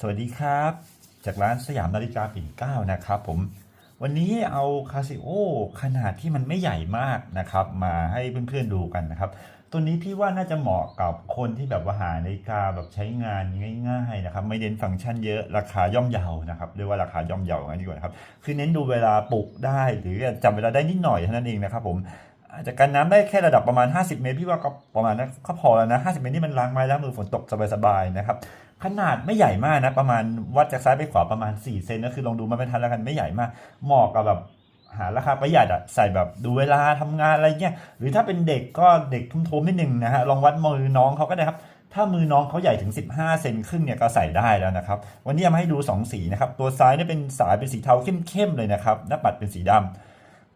สวัสดีครับ จากร้านสยามนาฬิกาปิ่นเก้านะครับผมวันนี้เอาคาซิโอขนาดที่มันไม่ใหญ่มากนะครับ มาให้เพื่อนๆดูกันนะครับ ตัวนี้พี่ว่าน่าจะเหมาะกับคนที่แบบว่าหานาฬิกาแบบใช้งานง่ายๆนะครับไม่เน้นฟังก์ชันเยอะราคาย่อมเยานะครับเรียกว่าราคาย่อมเยางั้นดีกว่าครับคือเน้นดูเวลาปลุกได้หรือจำเวลาได้นิดหน่อยเท่านั้นเองนะครับผม อาจจะกันน้ำได้แค่ระดับประมาณ 50 เมตรพี่ว่าก็ประมาณนั้นก็พอแล้วนะ 50 เมตรนี่มันล้างไม้ล้างมือฝนตกสบายๆนะครับ ขนาดไม่ใหญ่มากนะ ประมาณวัดจากซ้ายไปขวาประมาณ 4 เซนก็คือลองดูมาเป็นทันแล้วกันไม่ใหญ่มากเหมาะกับแบบหาราคาประหยัดอะใส่แบบดูเวลาทำงานอะไรเงี้ยหรือถ้าเป็นเด็กก็เด็กทุ่มๆนิดนึงนะฮะลองวัดมือน้องเขาก็ได้ครับถ้ามือน้องเขาใหญ่ถึง 15 เซนครึ่งเนี่ยก็ใส่ได้แล้วนะครับ วันนี้เอามาให้ดู 2 สีนะครับ ตัวซ้ายเนี่ยเป็นสายเป็นสีเทาเข้มๆเลยนะครับ หน้าปัดเป็นสีดำ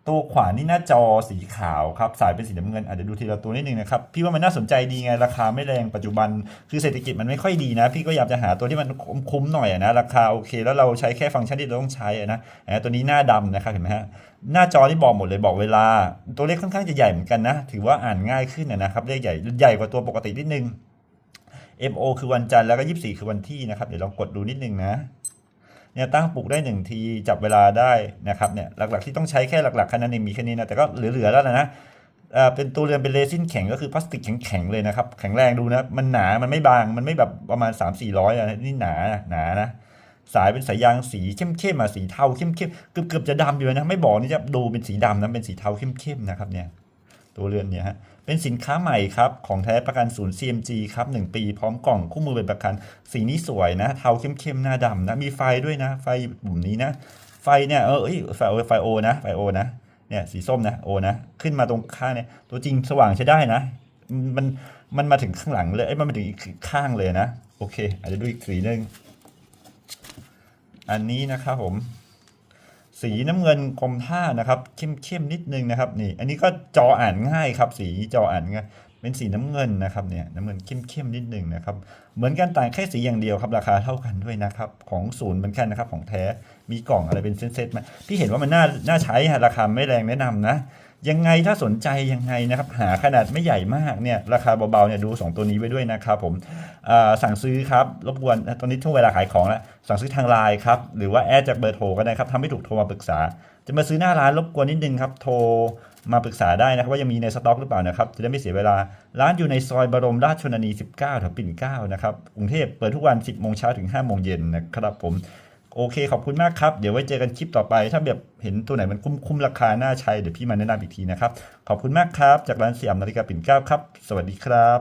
ตัวขวานี่หน้าจอสีขาวครับสายเป็นสีน้ำเงินอาจจะดูทีละตัวนิดนึงนะครับพี่ว่ามันน่าสนใจดีไงราคาไม่แรงปัจจุบัน คือเศรษฐกิจมันไม่ค่อยดีนะ พี่ก็อยากจะหาตัวที่มันคุ้มหน่อยนะราคาโอเค แล้วเราใช้แค่ฟังก์ชันที่เราต้องใช้นะตัวนี้หน้าดำนะครับเห็นไหมฮะหน้าจอนี่บอกหมดเลยบอกเวลา ตัวเลขค่อนข้างจะใหญ่เหมือนกันนะ ถือว่าอ่านง่ายขึ้นนะครับเลขใหญ่ใหญ่กว่าตัวปกตินิดนึง MO คือวันจันทร์แล้วก็ 24 คือวันที่นะครับเดี๋ยวลองกดดูนิดนึงนะ เนี่ยตั้งปลุกได้หนึ่งทีจับเวลาได้นะครับเนี่ยหลักๆที่ต้องใช้แค่หลักๆแค่นั้นเองมีแค่นี้นะแต่ก็เหลือๆแล้วนะเอ่อเป็นตัวเรือนเป็นเรซินแข็งก็คือพลาสติกแข็งๆเลยนะครับ แข็งแรงดูนะมันหนามันไม่บางมันไม่แบบประมาณ 3 4 0 0อะนี่หนาหนานะสายเป็นสายยางสีเข้มๆอะสีเทาเข้มๆเกือบๆจะดำอยู่นะไม่บอกนี่จะดูเป็นสีดำนะเป็นสีเทาเข้มๆนะครับเนี่ย ตัวเรือนเนี่ยฮะเป็นสินค้าใหม่ครับ ของแท้ประกันศูนย์ CMG ครับ 1 ปีพร้อมกล่องคู่มือเป็นประกัน สีนี้สวยนะ เทาเข้มๆ หน้าดำนะ มีไฟด้วยนะ ไฟปุ่มนี้นะ ไฟเนี่ย เออไฟโอไฟโอนะ ไฟโอนะ เนี่ย สีส้มนะ โอนะ ขึ้นมาตรงข้างเนี่ย ตัวจริงสว่างใช้ได้นะ มัน มันมาถึงข้างหลังเลยเอ้มันมาถึงอีกข้างเลยนะ โอเค อาจจะดูอีกสีหนึงอันนี้นะครับผม สีน้ำเงินคมท่านะครับเข้มๆนิดนึงนะครับนี่ อันนี้ก็จออ่านง่ายครับ สีจออ่านง่ายเป็นสีน้ำเงินนะครับเนี่ยน้ำเงินเข้มๆนิดนึงนะครับ เหมือนกันต่างแค่สีอย่างเดียวครับ ราคาเท่ากันด้วยนะครับ ของศูนย์เหมือนกันนะครับ ของแท้มีกล่องอะไรเป็นเซตๆมาพี่เห็นว่ามันน่าน่าใช้ฮะราคาไม่แรงแนะนำนะ ยังไงถ้าสนใจยังไงนะครับหาขนาดไม่ใหญ่มากเนี่ยราคาเบาๆเนี่ยดู 2 ตัวนี้ไว้ด้วยนะครับผมสั่งซื้อครับรบกวนตอนนี้ช่วงเวลาขายของแล้วสั่งซื้อทางไลน์ครับหรือว่าแอดจากเบอร์โทรก็ได้ครับทำไม่ถูกโทรมาปรึกษา จะมาซื้อหน้าร้านรบกวนนิดนึงครับโทรมาปรึกษาได้นะครับว่ายังมีในสต็อกหรือเปล่านะครับจะได้ไม่เสียเวลาร้านอยู่ในซอยบรมราชชนนี 19แถวปิ่นเก้านะครับกรุงเทพเปิดทุกวัน 10โมงเช้าถึง5โมงเย็นนะครับผม โอเค ขอบคุณมากครับ เดี๋ยวไว้เจอกันคลิปต่อไป ถ้าแบบเห็นตัวไหนมันคุ้มคุ้มราคาน่าใช้เดี๋ยวพี่มาแนะนำอีกทีนะครับ ขอบคุณมากครับ จากร้านสยามนาฬิกาปิ่นเกล้าครับ สวัสดีครับ